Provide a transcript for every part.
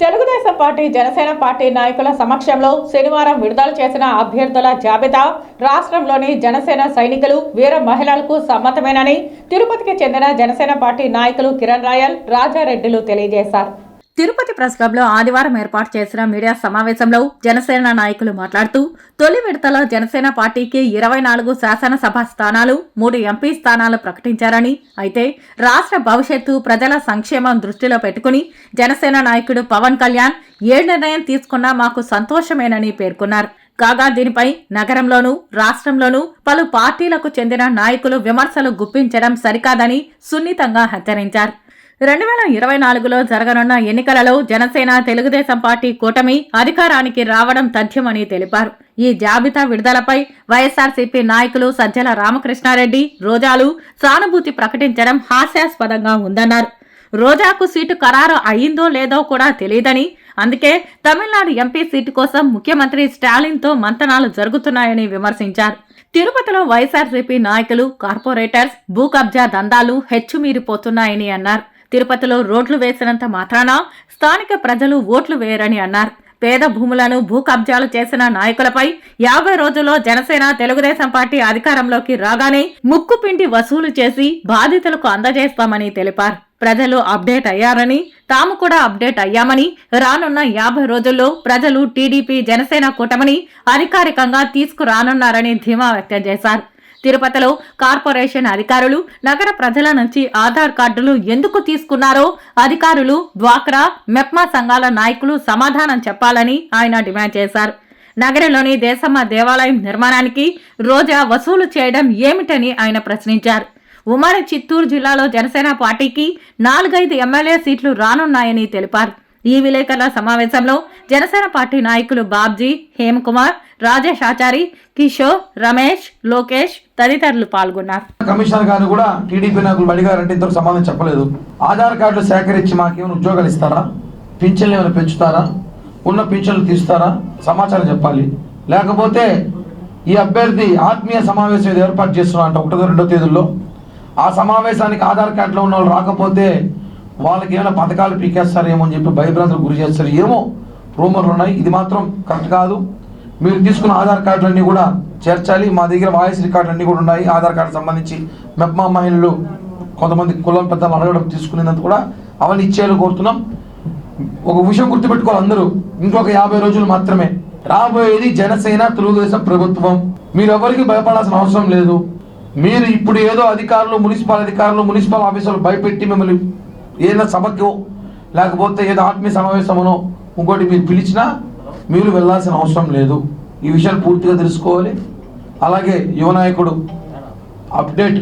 Telugu Desam party Janasena party నాయకుల సమక్షంలో శనివారం విడుదల చేసిన అభ్యర్థుల జాబితా రాష్ట్రంలోని జనసేన సైనికులు వీర మహిళలకు సమ్మతమేనని తిరుపతికి చెందిన జనసేన పార్టీ నాయకులు కిరణ్ రాయల్ రాజారెడ్డిలు తెలియజేశారు. తిరుపతి ప్రెస్ క్లబ్లో ఆదివారం ఏర్పాటు చేసిన మీడియా సమావేశంలో జనసేన నాయకులు మాట్లాడుతూ తొలి విడతలో జనసేన పార్టీకి ఇరవై నాలుగు శాసనసభ స్థానాలు మూడు ఎంపీ స్థానాలు ప్రకటించారని అయితే రాష్ట్ర భవిష్యత్తు ప్రజల సంక్షేమం దృష్టిలో పెట్టుకుని జనసేన నాయకుడు పవన్ కళ్యాణ్ ఏ నిర్ణయం తీసుకున్నా మాకు సంతోషమేనని పేర్కొన్నారు. కాగా దీనిపై నగరంలోనూ రాష్ట్రంలోనూ పలు పార్టీలకు చెందిన నాయకులు విమర్శలు గుప్పించడం సరికాదని సున్నితంగా హెచ్చరించారు. రెండు వేల ఇరవై నాలుగులో జరగనున్న ఎన్నికలలో జనసేన తెలుగుదేశం పార్టీ కూటమి అధికారానికి రావడం తథ్యమని తెలిపారు. ఈ జాబితా విడుదలపై వైఎస్ఆర్సీపీ నాయకులు సజ్జల రామకృష్ణారెడ్డి రోజాలు సానుభూతి ప్రకటించడం హాస్యాస్పదంగా ఉందన్నారు. రోజాకు సీటు ఖరారు అయిందో లేదో కూడా తెలియదని అందుకే తమిళనాడు ఎంపీ సీటు కోసం ముఖ్యమంత్రి స్టాలిన్తో మంతనాలు జరుగుతున్నాయని విమర్శించారు. తిరుపతిలో వైఎస్ఆర్సీపీ నాయకులు కార్పొరేటర్స్ భూ కబ్జా దందాలు హెచ్చుమీరిపోతున్నాయని అన్నారు. తిరుపతిలో రోడ్లు వేసినంత మాత్రాన స్థానిక ప్రజలు ఓట్లు వేయరని అన్నారు. పేద భూములను భూ కబ్జాలు చేసిన నాయకులపై యాభై రోజుల్లో జనసేన తెలుగుదేశం పార్టీ అధికారంలోకి రాగానే ముక్కు పిండి వసూలు చేసి బాధితులకు అందజేస్తామని తెలిపారు. ప్రజలు అప్డేట్ అయ్యారని తాము కూడా అప్డేట్ అయ్యామని రానున్న యాభై రోజుల్లో ప్రజలు టీడీపీ జనసేన కూటమిని అధికారికంగా తీసుకురానున్నారని ధీమా వ్యక్తం చేశారు. తిరుపతిలో కార్పొరేషన్ అధికారులు నగర ప్రజల నుంచి ఆధార్ కార్డులు ఎందుకు తీసుకున్నారో అధికారులు డ్వాక్రా మెప్మా సంఘాల నాయకులు సమాధానం చెప్పాలని ఆయన డిమాండ్ చేశారు. నగరంలోని దేశమ్మ దేవాలయం నిర్మాణానికి రోజా వసూలు చేయడం ఏమిటని ఆయన ప్రశ్నించారు. ఉమ్మడి చిత్తూరు జిల్లాలో జనసేన పార్టీకి నాలుగైదు ఎమ్మెల్యే సీట్లు రానున్నాయని తెలిపారు. ఈ విలేకరుల సమావేశంలో జనసేన పార్టీ నాయకులు బాబ్జీ హేమకుమార్ రాజేష్ ఆచారి కిషోర్ రమేష్ లోకేష్ తదితరులు పాల్గొన్నారు. కమిషనర్ గారు కూడా టీడీపీ నాయకులు అడిగారంటే ఇంతకు సమాధానం చెప్పలేదు. ఆధార్ కార్డులు సేకరించి మాకేమైనా ఉద్యోగాలు ఇస్తారా? పింఛన్లు ఏమైనా పెంచుతారా? ఉన్న పింఛన్లు తీస్తారా? సమాచారం చెప్పాలి. లేకపోతే ఈ అభ్యర్థి ఆత్మీయ సమావేశం ఏదో ఏర్పాటు చేస్తున్నారంట ఒకటో రెండో తేదీల్లో. ఆ సమావేశానికి ఆధార్ కార్డులో ఉన్న వాళ్ళు రాకపోతే వాళ్ళకి ఏమైనా పథకాలు పీకేస్తారేమో అని చెప్పి భయభ్రాంతులకు గురి చేస్తారు. ఏమో రూమర్లు ఉన్నాయి. ఇది మాత్రం కరెక్ట్ కాదు. మీరు తీసుకున్న ఆధార్ కార్డులన్నీ కూడా చేర్చాలి. మా దగ్గర వాయిస్ రికార్డులు అన్నీ కూడా ఉన్నాయి. ఆధార్ కార్డు సంబంధించి మెప్మా మహిళలు కొంతమంది కులం పెద్దలు అడగడం తీసుకునేందుకు కూడా అవన్నీ ఇచ్చేయాలని కోరుతున్నాం. ఒక విషయం గుర్తుపెట్టుకోవాలి అందరూ. ఇంకొక యాభై రోజులు మాత్రమే. రాబోయేది జనసేన తెలుగుదేశం ప్రభుత్వం. మీరు ఎవరికి భయపడాల్సిన అవసరం లేదు. మీరు ఇప్పుడు ఏదో అధికారులు మున్సిపల్ అధికారులు మున్సిపల్ ఆఫీసర్లు భయపెట్టి మిమ్మల్ని ఏదైనా సభకు లేకపోతే ఏదో ఆత్మీయ సమావేశమునో ఇంకోటి మీరు పిలిచినా మీరు వెళ్ళాల్సిన అవసరం లేదు. ఈ విషయాలు పూర్తిగా తెలుసుకోవాలి. అలాగే యువ నాయకుడు అప్డేట్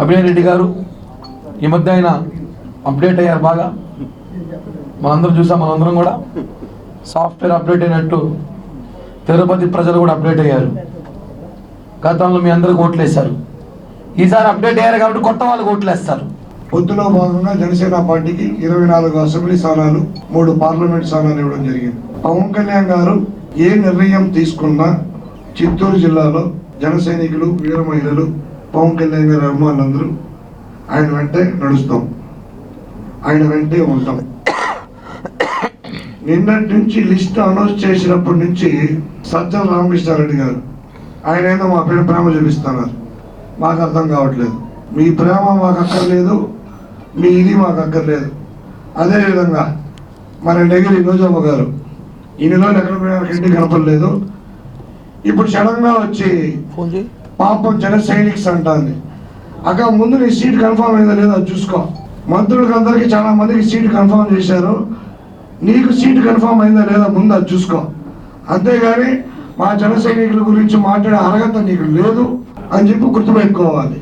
అభినయ్ రెడ్డి గారు ఈ మధ్య ఆయన అప్డేట్ అయ్యారు బాగా. మనందరం చూసాం మనందరం కూడా. సాఫ్ట్వేర్ అప్డేట్ అయినట్టు తిరుపతి ప్రజలు కూడా అప్డేట్ అయ్యారు. గతంలో మీ అందరికి ఓట్లేశారు. ఈసారి అప్డేట్ అయ్యారు కాబట్టి కొత్త వాళ్ళకి ఓట్లేస్తారు. పొత్తులో భాగంగా జనసేన పార్టీకి ఇరవై నాలుగు అసెంబ్లీ స్థానాలు మూడు పార్లమెంట్ స్థానాలు ఇవ్వడం జరిగింది. పవన్ కళ్యాణ్ గారు ఏ నిర్ణయం తీసుకున్నా చిత్తూరు జిల్లాలో జన సైనికులు వీర మహిళలు పవన్ కళ్యాణ్ గారి అభిమానులందరూ ఆయన వెంటే నడుస్తాం. ఆయన వెంటే ఉంటాం. నిన్నటి నుంచి లిస్ట్ అనౌన్స్ చేసినప్పటి నుంచి సజ్జల రామకృష్ణారెడ్డి గారు ఆయన ఏదో మా పేరు ప్రేమ చూపిస్తున్నారు. మాకు అర్థం కావట్లేదు. మీ ప్రేమ మాకు అక్కర్లేదు. మీ ఇది మాకు అక్కర్లేదు. అదేవిధంగా మన నెగిరి రోజమ్మ గారు ఇన్ని రోజులు ఎక్కడ పోయినా ఇంటికి కనపడలేదు. ఇప్పుడు సడన్గా వచ్చి పాపం జన సైనిక్స్ అంటాంది. అక్క ముందు నీ సీట్ కన్ఫర్మ్ అయిందో లేదో అది చూసుకో. మంత్రులకు అందరికీ చాలా మందికి సీట్ కన్ఫర్మ్ చేశారు. నీకు సీట్ కన్ఫర్మ్ అయిందా లేదా ముందు అది చూసుకో. అంతేగాని మా జన సైనికుల గురించి మాట్లాడే అర్హత నీకు లేదు అని చెప్పి గుర్తుపెట్టుకోవాలి.